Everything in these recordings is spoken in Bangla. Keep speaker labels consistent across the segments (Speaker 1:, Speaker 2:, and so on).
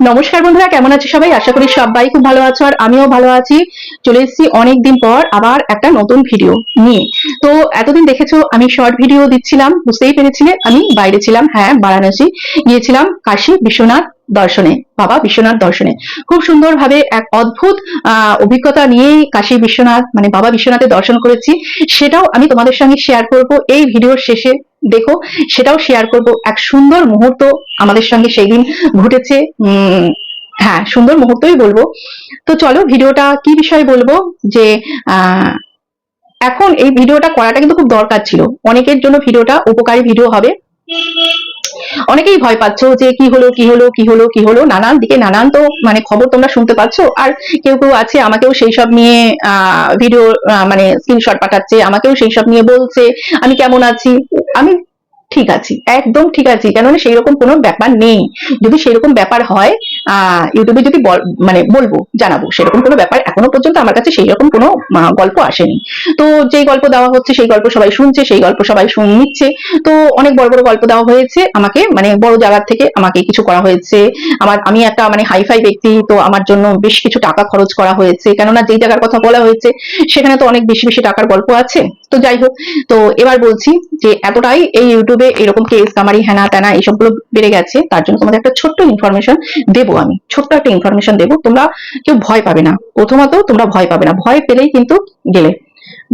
Speaker 1: নমস্কার বন্ধুরা, কেমন আছো সবাই? আশা করি সবাই খুব ভালো আছো আর আমিও ভালো আছি। চলে এসেছি অনেকদিন পর আবার একটা নতুন ভিডিও নিয়ে। তো এতদিন দেখেছ, আমি শর্ট ভিডিও দিচ্ছিলাম, বুঝতেই পেরেছিলে, আমি বাইরে ছিলাম হ্যাঁ বারাণসী। গিয়েছিলাম কাশী বিশ্বনাথ দর্শনে, বাবা বিশ্বনাথ দর্শনে। খুব সুন্দরভাবে এক অদ্ভুত অভিজ্ঞতা নিয়েই কাশী বিশ্বনাথ মানে বাবা বিশ্বনাথের দর্শন করেছি। সেটাও আমি তোমাদের সঙ্গে শেয়ার করব এই ভিডিওর শেষে। দেখো, সেটাও শেয়ার করব। এক সুন্দর মুহূর্ত আমাদের সঙ্গে সেই দিন ঘটেছে হ্যাঁ সুন্দর মুহূর্তই বলব। তো চলো, ভিডিওটা কি বিষয়ে বলব? যে এখন এই ভিডিওটা করাটা কিন্তু খুব দরকার ছিল। অনেকের জন্য ভিডিওটা উপকারী ভিডিও হবে। অনেকেই ভয় পাচ্ছ যে কি হলো কি হলো কি হলো কি হলো? নানান দিকে নানান তো মানে খবর তোমরা শুনতে পাচ্ছ। আর কেউ কেউ আছে, আমাকেও সেই সব নিয়ে ভিডিও মানে স্ক্রিনশট পাঠাচ্ছে, আমাকেও সেই সব নিয়ে বলছে, আমি কেমন আছি? আমি ঠিক আছি, একদম ঠিক আছি, কেননা সেই রকম কোনো ব্যাপার নেই। যদি সেরকম ব্যাপার হয় আহ ইউটিউবে যদি মানে বলব, জানাব, সেরকম কোনো ব্যাপার এখনও পর্যন্ত আমার কাছে সেই রকম কোনো গল্প আসেনি। তো যেই গল্প দেওয়া হচ্ছে, সেই গল্প সবাই শুনছে, সেই গল্প সবাই শুন নিচ্ছে তো অনেক বড় বড় গল্প দেওয়া হয়েছে আমাকে মানে বড় জায়গার থেকে আমাকে কিছু করা হয়েছে। আমার, আমি একটা মানে হাইফাই ব্যক্তি, তো আমার জন্য বেশ কিছু টাকা খরচ করা হয়েছে। কেননা যেই জায়গার কথা বলা হয়েছে, সেখানে তো অনেক বেশি বেশি টাকার গল্প আছে। তো যাই হোক, তো এবার বলছি যে এতটাই এই ইউটিউবে এরকম কেস কামারি হ্যানা ত্যানা এইসবগুলো বেড়ে গেছে, তার জন্য তোমাদের একটা ছোট্ট ইনফরমেশন দেবো আমি। ছোট্ট একটা ইনফরমেশন দেবো। তোমরা কেউ ভয় পাবে না। প্রথমত তোমরা ভয় পাবে না। ভয় পেলেই কিন্তু গেলে।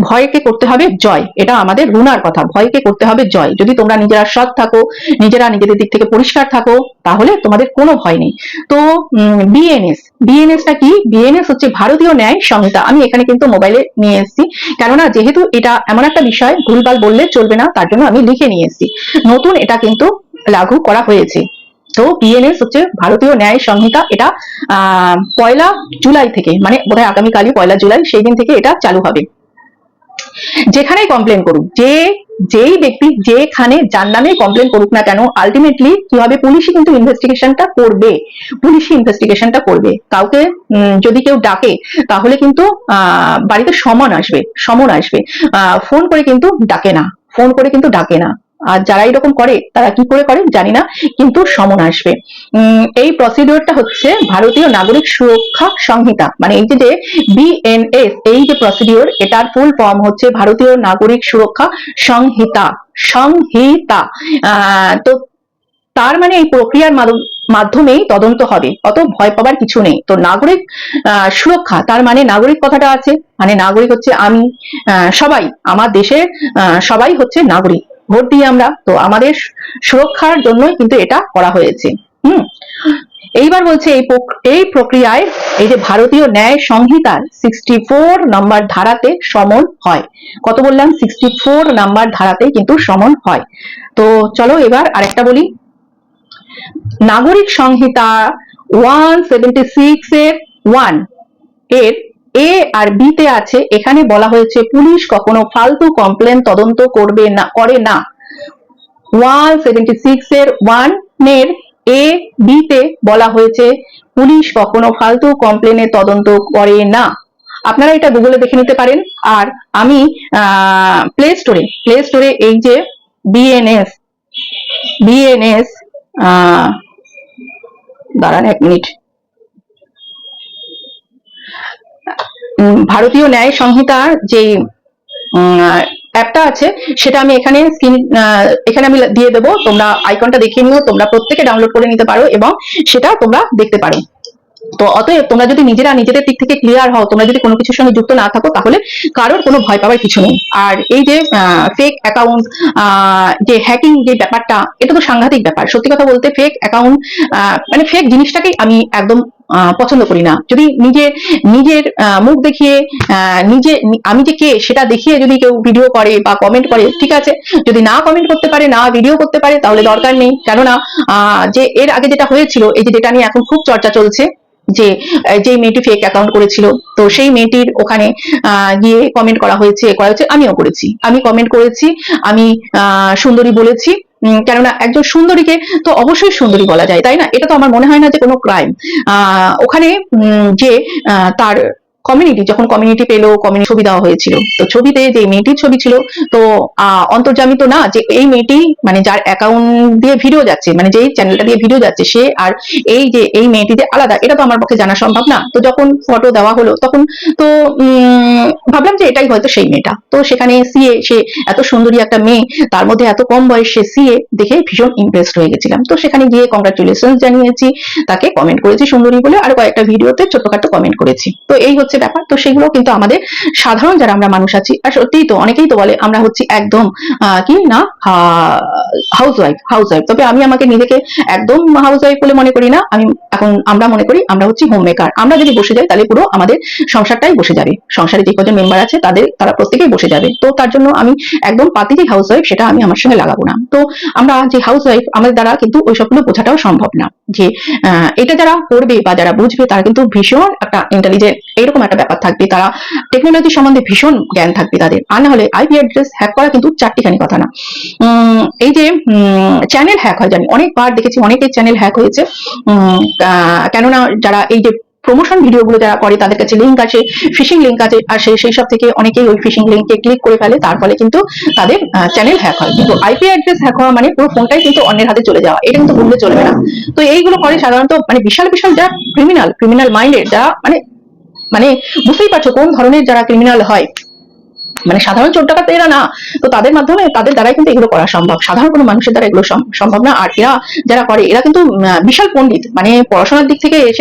Speaker 1: ভয়কে করতে হবে জয়। এটা আমাদের রুনার কথা। ভয়কে করতে হবে জয়। যদি তোমরা নিজেরা সৎ থাকো, নিজেরা নিজেদের দিক থেকে পরিষ্কার থাকো, তাহলে তোমাদের কোনো ভয় নেই। তো বিএনএস বিএনএসটা কি? বিএনএস হচ্ছে ভারতীয় ন্যায় সংহিতা। আমি এখানে কিন্তু মোবাইলে নিয়ে এসেছি। কেননা, যেহেতু এটা এমন একটা বিষয়, ভুলভাল বললে চলবে না, তার জন্য আমি লিখে নিয়ে এসেছি। নতুন এটা কিন্তু লাগু করা হয়েছে। তো বিএনএস হচ্ছে ভারতীয় ন্যায় সংহিতা। এটা পয়লা জুলাই থেকে মানে বোধহয় আগামীকালই পয়লা জুলাই, সেই দিন থেকে এটা চালু হবে। যেখানেই কমপ্লেন করুক, যে, যেই ব্যক্তি যেখানে যার নামে কমপ্লেন করুক না কেন আলটিমেটলি কি হবে পুলিশই কিন্তু ইনভেস্টিগেশনটা করবে, পুলিশই ইনভেস্টিগেশনটা করবে। কাউকে যদি কেউ ডাকে, তাহলে কিন্তু বাড়িতে সমন আসবে সমন আসবে। ফোন করে কিন্তু ডাকে না, ফোন করে কিন্তু ডাকে না। আর যারা এরকম করে, তারা কি করে করে জানি না, কিন্তু সমন আসবে। এই প্রসিডিওরটা হচ্ছে ভারতীয় নাগরিক সুরক্ষা সংহিতা। মানে এই যে বিএনএস এই যে প্রসিডিওর এটার ফুল ফর্ম হচ্ছে ভারতীয় নাগরিক সুরক্ষা সংহিতা। সংহিতা। তো তার মানে এই প্রক্রিয়ার মাধ্যমেই তদন্ত হবে। অত ভয় পাবার কিছু নেই। তো নাগরিক সুরক্ষা, তার মানে নাগরিক কথাটা আছে। মানে নাগরিক হচ্ছে আমি সবাই, আমার দেশের সবাই হচ্ছে নাগরিক। ভোট দিই আমরা তো আমাদের সুরক্ষার জন্যই কিন্তু এটা করা হয়েছে। হুম? এইবার বলছে এই এই প্রক্রিয়ায় এই যে ভারতীয় ন্যায় সংহিতার সিক্সটি ফোর নাম্বার ধারাতে সমন হয়। কত বললাম? সিক্সটি ফোর নাম্বার ধারাতে কিন্তু সমন হয়। তো চলো এবার আরেকটা বলি। নাগরিক সংহিতা ওয়ান সেভেন্টি সিক্স এর ওয়ানের এ আর বি তে আছে, এখানে বলা হয়েছে পুলিশ কখনো ফালতু কমপ্লেন তদন্ত করবে না, করে না। ওয়ান সেভেন্টি সিক্স এর ওয়ানের এ, বি তে বলা হয়েছে পুলিশ কখনো ফালতু কমপ্লেনের তদন্ত করে না। আপনারা এটা গুগলে দেখে নিতে পারেন। আর আমি প্লে স্টোরে প্লে স্টোরে এই যে বিএনএস বিএনএস দাঁড়ান এক মিনিট। ভারতীয় ন্যায় সংহিতার যে অ্যাপটা আছে, সেটা আমি এখানে স্ক্রিন এখানে আমি দিয়ে দেবো। তোমরা আইকনটা দেখিয়ে নিও, তোমরা প্রত্যেকে ডাউনলোড করে নিতে পারো এবং সেটা তোমরা দেখতে পারো। তো অতএব তোমরা যদি নিজেরা নিজেদের দিক থেকে ক্লিয়ার হও, তোমরা যদি কোনো কিছুর সঙ্গে যুক্ত না থাকো, তাহলে কারোর কোনো ভয় পাওয়ার কিছু নেই। আর এই যে ফেক অ্যাকাউন্ট যে হ্যাকিং যে ব্যাপারটা, এটা তো সাংঘাতিক ব্যাপার। সত্যি কথা বলতে ফেক অ্যাকাউন্ট মানে ফেক জিনিসটাকেই আমি একদম পছন্দ করি না। যদি নিজের নিজের মুখ দেখিয়ে নিজে, আমি যে কে সেটা দেখিয়ে যদি কেউ ভিডিও করে বা কমেন্ট করে, ঠিক আছে? যদি না কমেন্ট করতে পারে, না ভিডিও করতে পারে, তাহলে দরকার নেই। কেননা যে এর আগে যেটা হয়েছিল, এই যেটা নিয়ে এখন খুব চর্চা চলছে, যে যে মেয়েটি ফেক অ্যাকাউন্ট করেছিল, তো সেই মেয়েটির ওখানে গিয়ে কমেন্ট করা হয়েছে করা হয়েছে, আমিও করেছি। আমি কমেন্ট করেছি, আমি সুন্দরী বলেছি কেননা একজন সুন্দরীকে তো অবশ্যই সুন্দরী বলা যায়, তাই না? এটা তো আমার মনে হয় না যে কোনো ক্রাইম আহ, ওখানে যে তার কমিউনিটি যখন কমিউনিটি পেল কমিউনিটি ছবি দেওয়া হয়েছিল। তো ছবিতে যে মেয়েটির ছবি ছিল, তো অন্তর্জামিত না, যে এই মেয়েটি মানে যার অ্যাকাউন্ট দিয়ে ভিডিও যাচ্ছে মানে যেই চ্যানেলটা দিয়ে ভিডিও যাচ্ছে, সে আর এই যে, এই মেয়েটি যে আলাদা, এটা তো আমার পক্ষে জানা সম্ভব না। তো যখন ফটো দেওয়া হলো, তখন তো ভাবলাম যে এটাই হয়তো সেই মেয়েটা। তো সেখানে সিএ সে এত সুন্দরী একটা মেয়ে, তার মধ্যে এত কম বয়সে সিএ দেখে ভীষণ ইমপ্রেসড হয়ে গেছিলাম। তো সেখানে গিয়ে কংগ্রাচুলেশন জানিয়েছি, তাকে কমেন্ট করেছি সুন্দরী বলে, আর কয়েকটা ভিডিওতে ছোটখাটো কমেন্ট করেছি। তো এই হচ্ছে ব্যাপার। তো সেগুলো কিন্তু আমাদের সাধারণ যারা আমরা মানুষ আছি, আর সত্যিই তো অনেকেই তো বলে আমরা হচ্ছি একদম কি না হাউস ওয়াইফ হাউস ওয়াইফ তবে আমি আমাকে নিজেকে একদম হাউস ওয়াইফ বলে মনে করি না। আমি এখন আমরা মনে করি আমরা হচ্ছি হোম মেকার আমরা যদি বসে যাই তাহলে পুরো আমাদের সংসারটাই বসে যাবে। সংসারে যে কজন মেম্বার আছে তাদের, তারা প্রত্যেকেই বসে যাবে। তো তার জন্য আমি একদম পাতি যে হাউস ওয়াইফ সেটা আমি আমার সঙ্গে লাগাবো না। তো আমরা যে হাউস ওয়াইফ আমাদের দ্বারা কিন্তু ওই সবগুলো বোঝাটাও সম্ভব না। যে এটা যারা করবে বা যারা বুঝবে তারা কিন্তু ভীষণ একটা ইন্টেলিজেন্ট এরকম একটা ব্যাপার থাকবে। তারা টেকনোলজি সম্বন্ধে ভীষণ জ্ঞান থাকবে তাদের। আর না হলে আইপি অ্যাড্রেস হ্যাক করা কিন্তু চারটিখানি কথা না। এই যে চ্যানেল হ্যাক হয়, জানি, অনেকবার দেখেছি, অনেকের চ্যানেল হ্যাক হয়েছে। কেননা যারা এই যে প্রমোশন ভিডিওগুলো যারা করে, তাদের কাছে লিঙ্ক আছে ফিশিং লিঙ্ক আছে, আর সেই সেই সব থেকে অনেকেই ওই ফিশিং লিঙ্কে ক্লিক করে ফেলে। তার ফলে কিন্তু তাদের চ্যানেল হ্যাক হয়। কিন্তু আইপি অ্যাড্রেস হ্যাক হওয়া মানে পুরো ফোনটাই কিন্তু অন্যের হাতে চলে যাওয়া। এটা কিন্তু ভুললে চলবে না। তো এইগুলো করে সাধারণত মানে বিশাল বিশাল যারা ক্রিমিনাল ক্রিমিনাল মাইন্ডেড যারা মানে মানে বুঝতেই পারছ কোন ধরনের যারা ক্রিমিনাল হয়। মানে সাধারণ চোর ডাকাত এরা না। তো তাদের মাধ্যমে তাদের দ্বারাই কিন্তু এগুলো করা সম্ভব। সাধারণ কোনো মানুষের দ্বারা এগুলো সম্ভব না। আর এরা যারা করে, এরা কিন্তু বিশাল পণ্ডিত। মানে পড়াশোনার দিক থেকে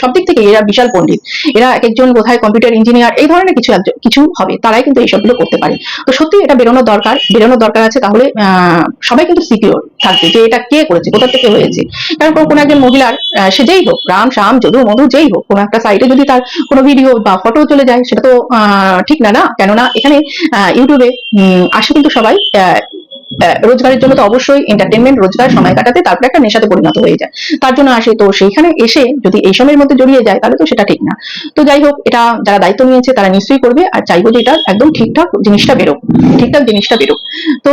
Speaker 1: সব দিক থেকে এরা বিশাল পণ্ডিত। এরা এক একজন কোথায় কম্পিউটার ইঞ্জিনিয়ার, এই ধরনের কিছু কিছু হবে। তারাই কিন্তু এইসবগুলো করতে পারে। তো সত্যি এটা বেরোনোর দরকার। বেরোনোর দরকার আছে তাহলে সবাই কিন্তু সিকিউর থাকবে যে এটা কে করেছে, কোথা থেকে হয়েছে। কারণ কোনো- একজন মহিলার সে যেই হোক, রাম শাম যদু, মধু, যেই হোক, কোনো একটা সাইটে যদি তার কোনো ভিডিও বা ফটো চলে যায়, সেটা তো ঠিক না না? কেননা এখানে ইউটিউবে আসো কিন্তু সবাই রোজগারের জন্য তো অবশ্যই এন্টারটেনমেন্ট রোজগার, সময় কাটাতে তারপরে একটা নেশাতে পরিণত হয়ে যায়। তার জন্য আসে তো সেইখানে এসে যদি এই সময়ের মধ্যে জড়িয়ে যায়, তাহলে তো সেটা ঠিক না। তো যাই হোক, এটা যারা দায়িত্ব নিয়েছে তারা নিশ্চয়ই করবে আর চাইব যে এটা একদম ঠিকঠাক জিনিসটা বেরোক, ঠিকঠাক জিনিসটা বেরোক। তো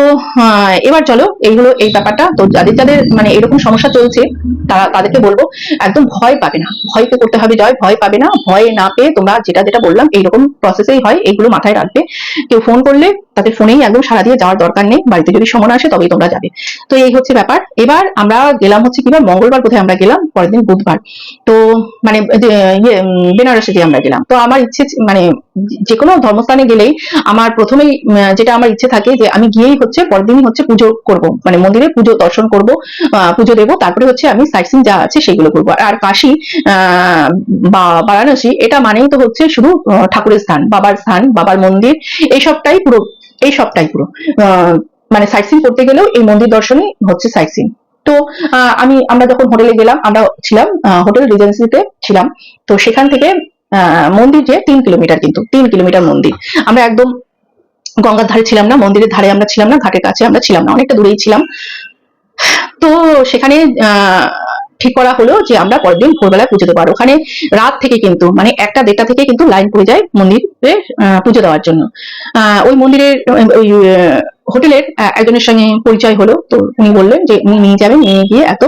Speaker 1: এবার চলো এইগুলো এই ব্যাপারটা। তো যাদের যাদের মানে এরকম সমস্যা চলছে, তারা, তাদেরকে বলব, একদম ভয় পাবে না। ভয় তো করতে হবে জয়, ভয় পাবে না। ভয় না পেয়ে তোমরা যেটা যেটা বললাম, এইরকম প্রসেসেই হয় এগুলো মাথায় রাখবে। কেউ ফোন করলে তাদের ফোনেই একদম সারা দিয়ে যাওয়ার দরকার নেই, বাড়িতে যদি সময় আসে তবেই তোমরা যাবে। তো এই হচ্ছে ব্যাপার। এবার আমরা গেলাম হচ্ছে কিবার মঙ্গলবার কোথায় আমরা গেলাম, পরের দিন বুধবার। তো মানে ইয়ে বেনারসে দিয়ে আমরা গেলাম। তো আমার ইচ্ছে মানে যে কোনো ধর্মস্থানে গেলেই আমার প্রথমেই যেটা আমার ইচ্ছে থাকে যে আমি গিয়েই হচ্ছে পরের দিনই হচ্ছে পুজো করব। মানে মন্দিরে পুজো দর্শন করব পুজো দেবো, তারপরে হচ্ছে আমি সাইট সিন যা আছে সেগুলো করব। আর কাশি বা বারাণসী, এটা মানেই তো হচ্ছে শুধু ঠাকুরের স্থান, বাবার স্থান, বাবার মন্দির, এই সবটাই পুরো এই সবটাই পুরো। মানে সাইট সিন করতে গেলেও এই মন্দির দর্শনই হচ্ছে সাইট সিন তো আমি, আমরা যখন হোটেলে গেলাম, আমরা ছিলাম হোটেল রিজেন্সিতে ছিলাম। তো সেখান থেকে মন্দির যে তিন কিলোমিটার কিন্তু, তিন কিলোমিটার মন্দির। আমরা একদম গঙ্গার ধারে ছিলাম না, মন্দিরের ধারে আমরা ছিলাম না, ঘাটের কাছে আমরা ছিলাম না, অনেকটা দূরেই ছিলাম। তো সেখানে ঠিক করা হলো যে আমরা পরের দিন ভোরবেলায় পুজো দেবো আর ওখানে রাত থেকে কিন্তু মানে একটা দেড়টা থেকে কিন্তু লাইন পড়ে যায় মন্দিরে পুজো দেওয়ার জন্য। ওই মন্দিরের, ওই হোটেলের একজনের সঙ্গে পরিচয় হলো। তো উনি বললেন যে উনি নিয়ে যাবেন, নিয়ে গিয়ে এত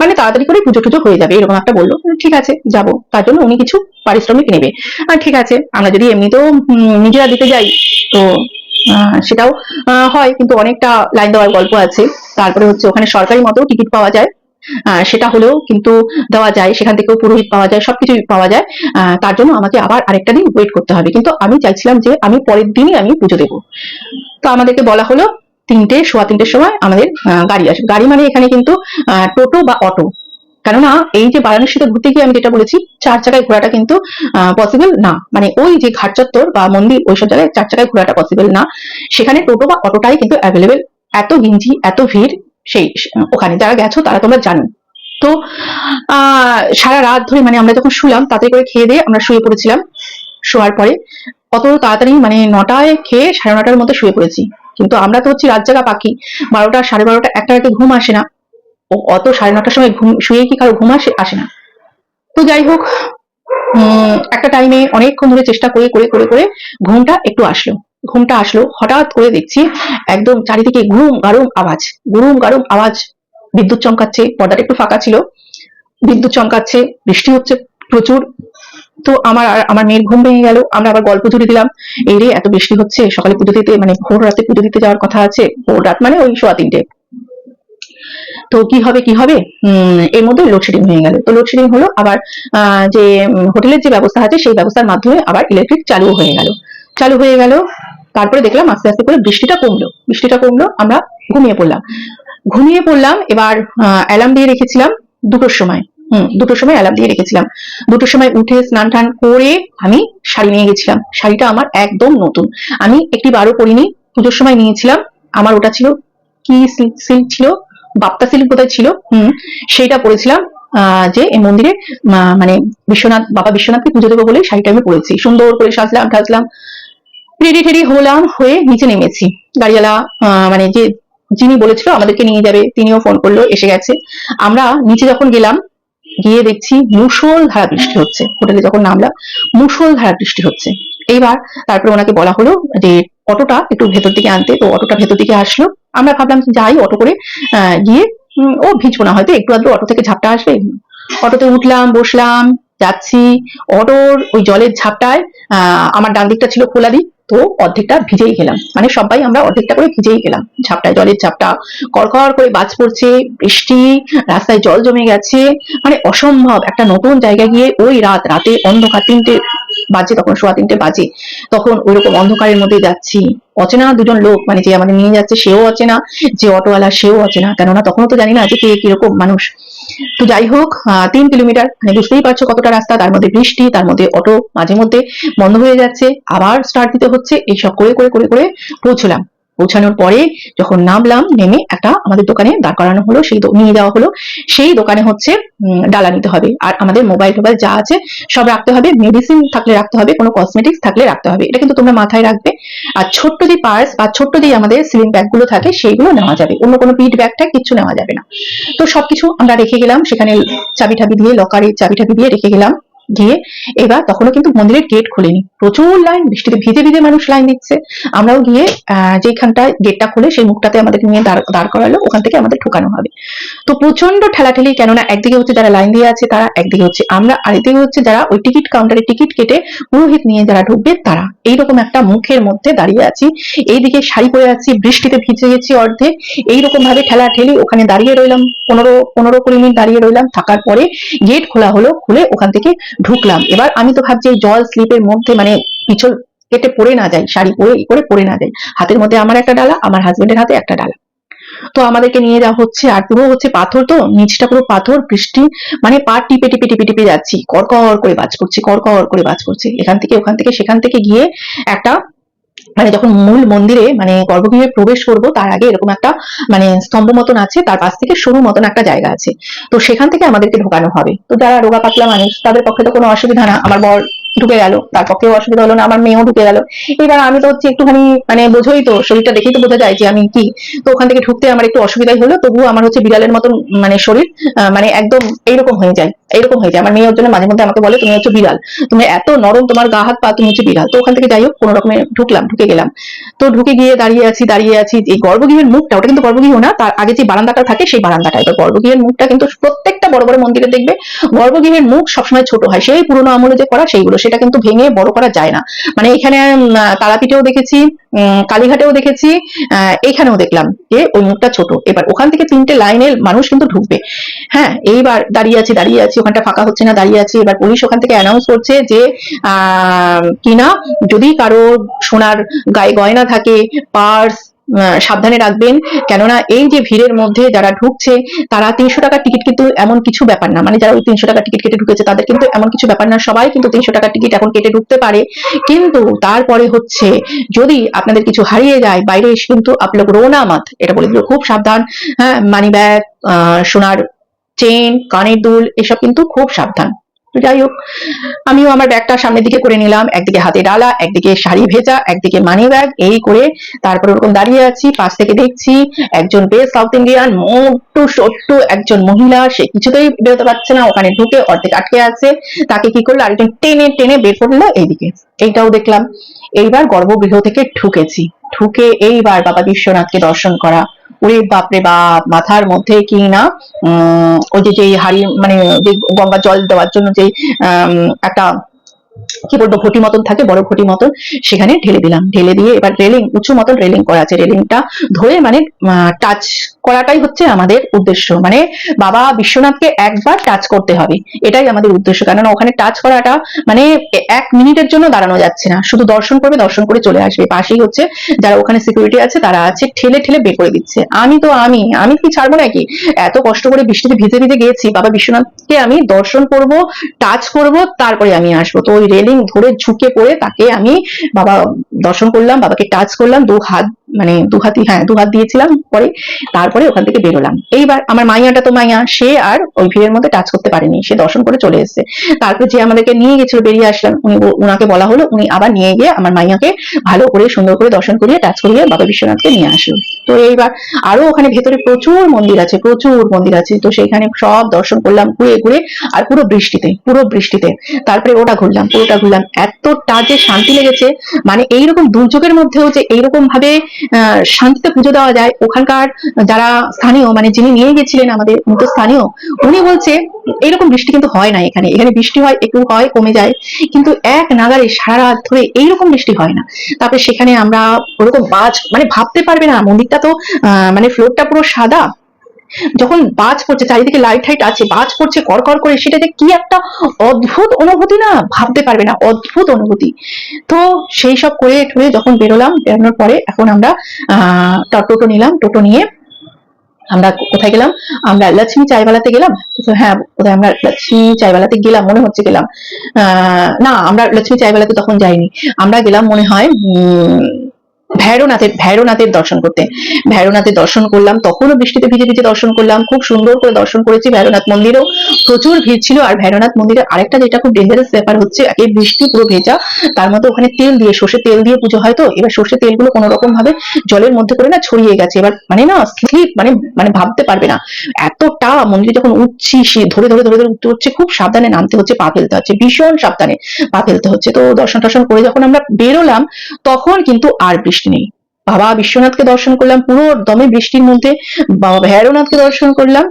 Speaker 1: মানে তাড়াতাড়ি করে পুজো টুজো হয়ে যাবে, এরকম একটা বলল। ঠিক আছে, যাব। তার জন্য উনি কিছু পারিশ্রমিক নেবে। ঠিক আছে, আমরা যদি এমনিতেও নিজেরা দিতে যাই, তো সেটাও হয়। কিন্তু অনেকটা লাইন দেওয়ার গল্প আছে। তারপরে হচ্ছে ওখানে সরকারি মতো টিকিট পাওয়া যায়। সেটা হলেও কিন্তু দেওয়া যায়, সেখান থেকেও পুরোহিত পাওয়া যায়, সবকিছুই পাওয়া যায়। তার জন্য আমাকে আবার আরেকটা দিন ওয়েট করতে হবে। কিন্তু আমি চাইছিলাম যে আমি পরের দিনই আমি পুজো দেবো। তো আমাদেরকে বলা হলো তিনটে, সোয়া তিনটের সময় আমাদের গাড়ি আসবে। গাড়ি মানে এখানে কিন্তু টোটো বা অটো। কেননা এই যে বারাণসীতে ঘুরতে গিয়ে আমি যেটা বলেছি, চার চাকায় ঘোরাটা কিন্তু পসিবল না। মানে ওই যে ঘাট বা মন্দির ওইসব জায়গায় চার চাকায় ঘোরাটা পসিবল না। সেখানে টোটো বা অটোটাই কিন্তু অ্যাভেলেবেল এত গিঞ্জি, এত ভিড় সেই, ওখানে যারা গেছো তারা তোমরা জানো। তো সারা রাত ধরে মানে আমরা যখন শুলাম, তাতে করে খেয়ে দিয়ে আমরা শুয়ে পড়েছিলাম, শোয়ার পরে। অত তাড়াতাড়ি মানে নটায় খেয়ে সাড়ে নটার মধ্যে শুয়ে পড়েছি। কিন্তু আমরা তো হচ্ছি রাত জাগা পাখি, বারোটা, সাড়ে বারোটা, একটা রাতে ঘুম আসে না। ও, অত সাড়ে নটার সময় ঘুম, শুয়ে কি কারও ঘুম আসে আসে না। তো যাই হোক একটা টাইমে অনেকক্ষণ ধরে চেষ্টা করে করে করে করে ঘুমটা একটু আসলো। ঘুমটা আসলো, হঠাৎ করে দেখছি একদম চারিদিকে গুরুম গারুম আওয়াজ গুরুম গারুম আওয়াজ। বিদ্যুৎ চমকাচ্ছে, পর্দাটা একটু ফাঁকা ছিল। বিদ্যুৎ চমকাচ্ছে, বৃষ্টি হচ্ছে প্রচুর। তো আমার আর আমার মেয়ের ঘুম ভেঙে গেল, আমরা আবার গল্প জুড়ে দিলাম। এই রে, এত বৃষ্টি হচ্ছে, সকালে পুজো দিতে মানে ভোর রাতে পুজো দিতে যাওয়ার কথা আছে, ভোর রাত মানে ওই সোয়া তিনটে। তো কি হবে কি হবে? এর মধ্যে লোডশেডিং হয়ে গেল। তো লোডশেডিং হলো আবার যে হোটেলের যে ব্যবস্থা আছে, সেই ব্যবস্থার মাধ্যমে আবার ইলেকট্রিক চালু হয়ে গেল। চালু হয়ে গেল তারপরে দেখলাম আস্তে আস্তে করে বৃষ্টিটা কমলো। বৃষ্টিটা কমলো, আমরা ঘুমিয়ে পড়লাম। ঘুমিয়ে পড়লাম, এবার অ্যালার্ম দিয়ে রেখেছিলাম দুটোর সময়। হুম, দুটোর সময় অ্যালার্ম দিয়ে রেখেছিলাম। দুটোর সময় উঠে স্নান টান করে আমি শাড়ি নিয়ে গেছিলাম। শাড়িটা আমার একদম নতুন। আমি একটি বারো পরিনি, পুজোর সময় নিয়েছিলাম। আমার ওটা ছিল কি সিল্ক ছিল? বাপ্তা সিল্ক কোথায় ছিল? হম, সেইটা পরেছিলাম যে এই মন্দিরে মানে বিশ্বনাথ, বাবা বিশ্বনাথকে পুজো দেবো বলে শাড়িটা আমি পরেছি। সুন্দর করে সাজলাম টাজলাম রেডি টেডি হলাম, হয়ে নিচে নেমেছি। গাড়িওয়ালা মানে যে যিনি বলেছিল আমাদেরকে নিয়ে যাবে, তিনিও ফোন করল, এসে গেছে। আমরা নিচে যখন গেলাম, গিয়ে দেখছি মুষল ধারা বৃষ্টি হচ্ছে। হোটেলে যখন নামলাম, মুষল ধারা বৃষ্টি হচ্ছে। এইবার তারপরে ওনাকে বলা হলো যে, অটোটা একটু ভেতর দিকে আনতে। তো অটোটা ভেতর দিকে আসলো। আমরা ভাবলাম যাই, অটো করে গিয়ে ও ভিজবো না, হয়তো একটু আধটু অটো থেকে ঝাপটা আসবে। অটোতে উঠলাম, বসলাম, যাচ্ছি। অটোর ওই জলের ঝাপটায় আমার ডান দিকটা ছিল খোলা দিক। তো অর্ধেকটা ভিজেই গেলাম। মানে সবাই আমরা অর্ধেকটা করে ভিজেই গেলাম। ঝাপটায় জলের ঝাপটা, কড়কড় করে বাজ পড়ছে, বৃষ্টি, রাস্তায় জল জমে গেছে। মানে অসম্ভব একটা নতুন জায়গায় গিয়ে ওই রাত, রাতে অন্ধকার তিনটে বাজে, তখন সোয়া তিনটে বাজে। তখন ওইরকম অন্ধকারের মধ্যে যাচ্ছি। অচেনা দুজন লোক মানে যে আমাদের নিয়ে যাচ্ছে, সেও অচেনা, যে অটোওয়ালা, সেও অচেনা। কেননা তখনও তো জানি না যে কে কীরকম মানুষ। তো যাই হোক তিন কিলোমিটার মানে বুঝতেই পারছ কতটা রাস্তা, তার মধ্যে বৃষ্টি, তার মধ্যে অটো মাঝে মধ্যে বন্ধ হয়ে যাচ্ছে। আবার স্টার্ট দিতে হচ্ছে এইসব করে করে করে করে পৌঁছলাম। পৌঁছানোর পরে যখন নামলাম, নেমে একটা আমাদের দোকানে দাঁড় করানো হলো, সেই নিয়ে যাওয়া হলো। সেই দোকানে হচ্ছে ডালা নিতে হবে। আর আমাদের মোবাইল টোবাইল যা আছে, সব রাখতে হবে। মেডিসিন থাকলে রাখতে হবে, কোনো কসমেটিক্স থাকলে রাখতে হবে। এটা কিন্তু তোমরা মাথায় রাখবে। আর ছোট্ট যে পার্স বা ছোট্ট যে আমাদের সিলিং ব্যাগগুলো থাকে, সেইগুলো নেওয়া যাবে। অন্য কোনো পিট ব্যাগ ট্যাগ কিচ্ছু নেওয়া যাবে না। তো সবকিছু আমরা রেখে গেলাম। সেখানে চাবি টাবি দিয়ে লকারে চাবি টাবি দিয়ে রেখে গেলাম। গিয়ে এবার তখনও কিন্তু মন্দিরের গেট খোলেনি। প্রচুর লাইন বৃষ্টিতে ভিজে ভিজে মানুষ লাইন দিচ্ছে। আমরাও গিয়ে আহ, যেখানটায় গেটটা খুলে সেই মুখটাতে আমাদেরকে নিয়ে দাঁড় করালো। ওখান থেকে আমাদের ঢোকানো হবে। তো প্রচণ্ড ঠেলাঠেলি কেননা একদিকে হচ্ছে যারা লাইন দিয়ে আছে তারা একদিকে হচ্ছে আমরা আরেকদিকে হচ্ছে যারা ওই টিকিট কাউন্টারে টিকিট কেটে পুরোহিত নিয়ে যারা ঢুকবে তারা। এইরকম একটা মুখের মধ্যে দাঁড়িয়ে আছি। এইদিকে শাড়ি পরে আছি বৃষ্টিতে ভিজে গেছি অর্ধেক। এইরকম ভাবে ঠেলা ঠেলি ওখানে দাঁড়িয়ে রইলাম। পনেরো পনেরো কুড়ি মিনিট দাঁড়িয়ে রইলাম। থাকার পরে গেট খোলা হলো। খুলে ওখান থেকে ঢুকলাম। এবার আমি তো ভাবছি জল স্লিপের মধ্যে মানে পিছল কেটে পড়ে না যায়, শাড়ি পরে, ই করে পড়ে না যায়। হাতের মধ্যে আমার একটা ডালা, আমার হাজবেন্ডের হাতে একটা ডালা। তো আমাদেরকে নিয়ে যাওয়া হচ্ছে, আর পুরো হচ্ছে পাথর তো, নিচটা পুরো পাথর, বৃষ্টি মানে পা টিপে টিপে টিপে টিপে যাচ্ছি। করকর করে বাজ করছে করকর করে বাজ করছে। এখান থেকে, ওখান থেকে, সেখান থেকে গিয়ে একটা মানে যখন মূল মন্দিরে মানে গর্ভগৃহে প্রবেশ করব, তার আগে এরকম একটা মানে স্তম্ভ মতন আছে, তার পাশ থেকে সরু মতন একটা জায়গা আছে। তো সেখান থেকে আমাদেরকে ঢোকানো হবে। তো যারা রোগা পাতলা মানুষ, তাদের পক্ষে তো কোনো অসুবিধা না। আমার বর ঢুকে গেল, তার পক্ষেও অসুবিধা হলো না, আমার মেয়েও ঢুকে গেল। এবার আমি তো হচ্ছে একটুখানি মানে বোঝোই তো, শরীরটা দেখেই তো বোঝা যায় যে আমি কি। তো ওখান থেকে ঢুকতে আমার একটু অসুবিধাই হলো, তবুও আমার হচ্ছে বিড়ালের মতন মানে শরীর মানে একদম এইরকম হয়ে যায়। এইরকম হয়ে যায় আমার মেয়ে ওর জন্য মাঝে মধ্যে আমাকে বলে, তুমি হচ্ছে বিড়াল। তুমি এত নরম তোমার গা হাত পা, তুমি হচ্ছে বিড়াল। তো ওখান থেকে যাই হোক, কোনো রকমে ঢুকলাম, ঢুকে গেলাম। তো ঢুকে গিয়ে দাঁড়িয়ে আছি দাঁড়িয়ে আছি। এই গর্ভগৃহের মুখটা, ওটা কিন্তু গর্ভগৃহ না, তার আগে যে বারান্দাটা থাকে সেই বারান্দাটা এবার গর্ভগৃহের মুখটা কিন্তু প্রত্যেকটা বড় বড় মন্দিরে দেখবে, গর্ভগৃহের মুখ সবসময় ছোট হয়। সেই পুরোনো আমলে যে করা, সেইগুলো। সেটা কিন্তু ভেঙে বড় করা যায় না। মানে এখানে তারাপীঠেও দেখেছি কালীঘাটেও দেখেছি আহ, এইখানেও দেখলাম যে ওই মুখটা ছোট। এবার ওখান থেকে তিনটে লাইনের মানুষ কিন্তু ঢুকবে। হ্যাঁ এইবার দাঁড়িয়ে আছি দাঁড়িয়ে আছি ওখানটা ফাঁকা হচ্ছে না দাঁড়িয়ে আছি। এবার পুলিশ ওখান থেকে অ্যানাউন্স করছে যে কিনা যদি কারও সোনার গায়ে গয়না থাকে পার্স সাবধানে রাখবেন। কেননা এই যে ভিড়ের মধ্যে যারা ঢুকছে, তারা তিনশো টাকার টিকিট কিন্তু এমন কিছু ব্যাপার না। মানে যারা ওই তিনশো টাকার টিকিট কেটে ঢুকেছে, তাদের কিন্তু এমন কিছু ব্যাপার না। সবাই কিন্তু তিনশো টাকার টিকিট এখন কেটে ঢুকতে পারে। কিন্তু তারপরে হচ্ছে, যদি আপনাদের কিছু হারিয়ে যায়, বাইরে এসে কিন্তু আপলোক রোনা মত, এটা বলে দিল খুব সাবধান। হ্যাঁ মানি ব্যাগ সোনার চেন কানের দুল, এসব কিন্তু খুব সাবধান। যাই হোক, আমিও আমার ব্যাগটা সামনের দিকে করে নিলাম। একদিকে হাতে ডালা, একদিকে শাড়ি ভেজা, একদিকে মানি ব্যাগ এই করে তারপর ওরকম দাঁড়িয়ে আছি, পাশ থেকে দেখছি একজন বেশ সাউথ ইন্ডিয়ান মোটু, সট্টু একজন মহিলা, সে কিছুতেই বেরোতে পারছে না, ওখানে ঢুকে অর্ধেক আটকে আছে। তাকে কি করল? আরেকজন টেনে টেনে বের করল এইদিকে। এইটাও দেখলাম। এইবার গর্ভগৃহ থেকে ঢুকেছি। ঢুকে এইবার বাবা বিশ্বনাথকে দর্শন করা। ওরে বাপরে বাপ, মাথার মধ্যে কি না ওই যে যে হাড়ি মানে যে গঙ্গা জল দেওয়ার জন্য যে একটা কি বলব, ঘটি মতন থাকে, বড় ঘটি মতন, সেখানে ঢেলে দিলাম। ঢেলে দিয়ে এবার রেলিং উঁচু মতন রেলিং করা আছে। রেলিংটা ধরে মানে টাচ করাটাই হচ্ছে আমাদের উদ্দেশ্য। মানে বাবা বিশ্বনাথকে একবার টাচ করতে হবে। এটাই আমাদের উদ্দেশ্য। কেননা ওখানে টাচ করাটা মানে এক মিনিটের জন্য দাঁড়ানো যাচ্ছে না। শুধু দর্শন করবে, দর্শন করে চলে আসবে। পাশেই হচ্ছে যারা ওখানে সিকিউরিটি আছে, তারা আছে, ঠেলে ঠেলে বের করে দিচ্ছে। আমি তো, আমি আমি কি ছাড়বো নাকি? এত কষ্ট করে বৃষ্টিতে ভিজে ভিজে গিয়েছি, বাবা বিশ্বনাথকে আমি দর্শন করব টাচ করব, তারপরে আমি আসব। তো ওই রেলিং ধরে ঝুঁকে পড়ে তাকে আমি বাবা দর্শন করলাম, বাবাকে টাচ করলাম, দু হাত মানে দু হাতই হ্যাঁ দু হাত দিয়েছিলাম পরে, তারপরে ওখান থেকে বেরোলাম। এইবার আমার মাইয়াটা তো মাইয়া, সে আর ওই ভিড়ের মধ্যে টাচ করতে পারেনি, সে দর্শন করে চলে এসেছে। তারপরে যে আমাদেরকে নিয়ে গেছিল, বেরিয়ে আসলাম, উনি ওনাকে বলা হলো, উনি আবার নিয়ে গিয়ে আমার মাইয়াকে ভালো করে, সুন্দর করে দর্শন করিয়ে টাচ করিয়ে বাবা বিশ্বনাথকে নিয়ে আসলো। তো এইবার আরও ওখানে ভেতরে প্রচুর মন্দির আছে, প্রচুর মন্দির আছে। তো সেইখানে সব দর্শন করলাম, ঘুরে ঘুরে, আর পুরো বৃষ্টিতে পুরো বৃষ্টিতে। তারপরে ওটা ঘুরলাম, পুরোটা ঘুরলাম। এতটা যে শান্তি লেগেছে মানে এইরকম দুর্যোগের মধ্যেও যে এইরকম ভাবে শান্তিতে পুজো দেওয়া যায়। ওখানকার যারা স্থানীয় মানে যিনি নিয়ে গেছিলেন আমাদের মতো স্থানীয়, উনি বলছে, এরকম বৃষ্টি কিন্তু হয় না এখানে। এখানে বৃষ্টি হয়, একটু হয়, কমে যায়। কিন্তু এক নাগারে সারা রাত ধরে এইরকম বৃষ্টি হয় না। তারপরে সেখানে আমরা ওরকম বাজ মানে ভাবতে পারবে না। মন্দিরটা তো মানে ফ্লোরটা পুরো সাদা। যখন বাজ পড়ছে, চারিদিকে লাইট টাইট আছে, বাজ পড়ছে, কর করে সেটা যে কি একটা অদ্ভুত অনুভূতি না? ভাবতে পারবে না, অদ্ভুত অনুভূতি। তো সেই সব করে টুরে যখন বেরোলাম, বেরোনোর পরে এখন আমরা আহ টোটো নিলাম, টোটো নিয়ে আমরা কোথায় গেলাম? আমরা লক্ষ্মী চাইওয়ালাতে গেলাম। হ্যাঁ কোথায় আমরা লক্ষ্মী চাইওয়ালাতে গেলাম, মনে হচ্ছে গেলাম। না, আমরা লক্ষ্মী চাইওয়ালাতে তখন যাইনি। আমরা গেলাম মনে হয় উম ভৈরবনাথের ভৈরবনাথের দর্শন করতে। ভৈরবনাথের দর্শন করলাম, তখনও বৃষ্টিতে ভিজে ভিজে দর্শন করলাম, খুব সুন্দর করে দর্শন করেছি ভৈরবনাথ মন্দিরেও। প্রচুর ভিড় ছিল আর ভৈরবনাথ মন্দিরের আরেকটা যেটা খুব ডেঞ্জারাস ব্যাপার হচ্ছে একে বৃষ্টি পুরো ভেজা, তার মধ্যে ওখানে তেল দিয়ে সর্ষে তেল দিয়ে পুজো হয় তো, এবার সর্ষে তেলগুলো কোনো রকম ভাবে জলের মধ্যে করে না ছড়িয়ে গেছে। এবার মানে না স্লিপ মানে মানে ভাবতে পারবে না। এতটা মন্দিরে যখন উঠছি, সে ধরে ধরে ধরে ধরে উঠতে হচ্ছে, খুব সাবধানে নামতে হচ্ছে, পা ফেলতে হচ্ছে, ভীষণ সাবধানে পা ফেলতে হচ্ছে। তো দর্শন টর্শন করে যখন আমরা বেরোলাম, তখন কিন্তু আর বৃষ্টি নেই। বাবা বিশ্বনাথকে দর্শন করলাম, পুরো দমে বৃষ্টির মধ্যে। বাবা ভৈরবনাথকে দর্শন করলাম,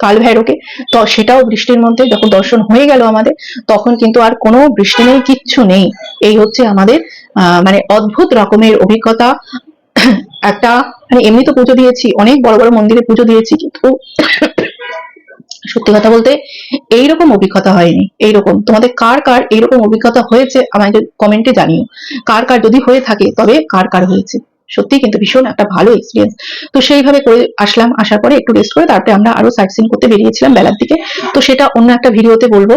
Speaker 1: কাল ভৈরবকে। তো সেটাও বৃষ্টির মধ্যে যখন দর্শন হয়ে গেল আমাদের, তখন কিন্তু আর কোনো বৃষ্টি নেই, কিচ্ছু নেই। এই হচ্ছে আমাদের মানে অদ্ভুত রকমের অভিজ্ঞতা। একটা মানে এমনি তো পুজো দিয়েছি, অনেক বড় বড় মন্দিরে পুজো দিয়েছি, কিন্তু সত্যি কথা বলতে, এইরকম অভিজ্ঞতা হয়নি। এইরকম। তোমাদের কার কার এইরকম অভিজ্ঞতা হয়েছে আমাকে কমেন্টে জানিও। কার কার যদি হয়ে থাকে, তবে কার কার হয়েছে। সত্যি কিন্তু ভীষণ একটা ভালো এক্সপিরিয়েন্স তো সেইভাবে করে আসলাম, আসার পরে একটু রেস্ট করে তারপরে আমরা আরও সাইট সিন করতে বেরিয়েছিলাম বেলার দিকে। তো সেটা অন্য একটা ভিডিওতে বলব।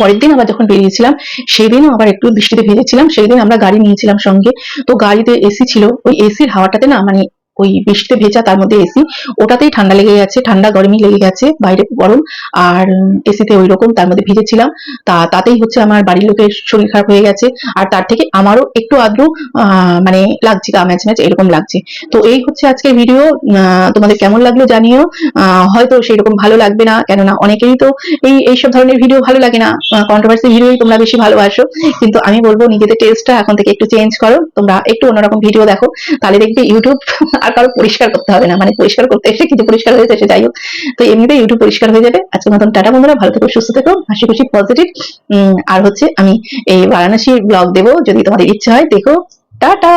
Speaker 1: পরের দিন আবার যখন বেরিয়েছিলাম সেই দিনও আবার একটু বৃষ্টিতে ভিজেছিলাম। সেই দিন আমরা গাড়ি নিয়েছিলাম সঙ্গে। তো গাড়িতে এসি ছিল। ওই এসির হাওয়াটাতে না মানে ওই বৃষ্টিতে ভেজা তার মধ্যে এসি ওটাতেই ঠান্ডা লেগে গেছে, ঠান্ডা গরমই লেগে গেছে, বাইরে গরম, আর এসিতে ওই রকম তার মধ্যে ভিজেছিলাম, তা তাতেই হচ্ছে আমার বাড়ির লোকের শরীর খারাপ হয়ে গেছে, আর তার থেকে আমারও একটু আদ্রু মানে লাগছে, গা ম্যাচ ম্যাচ এরকম লাগছে। তো এই হচ্ছে আজকের ভিডিও তোমাদের কেমন লাগল জানিও হয়তো সেরকম ভালো লাগবে না, কেননা অনেকেরই তো এই এইসব ধরনের ভিডিও ভালো লাগে না কন্ট্রোভার্সি ভিডিওই তোমরা বেশি ভালোবাসো, কিন্তু আমি বলব নিজেদের টেস্টটা এখন থেকে একটু চেঞ্জ করো, তোমরা একটু অন্যরকম ভিডিও দেখো, তাহলে দেখবে ইউটিউব আর কারও পরিষ্কার করতে হবে না। মানে পরিষ্কার করতে এসে কিছু পরিষ্কার হয়ে সে যাই হোক। তো এমনিতে ইউটিউব পরিষ্কার হয়ে যাবে। আজকের মতন টাটা বন্ধুরা, ভালো থেকো, সুস্থ থেকো, হাসি খুশি পজিটিভ আর হচ্ছে আমি এই বারাণসী ব্লগ দেবো। যদি তোমাদের ইচ্ছা হয়, দেখো। টাটা!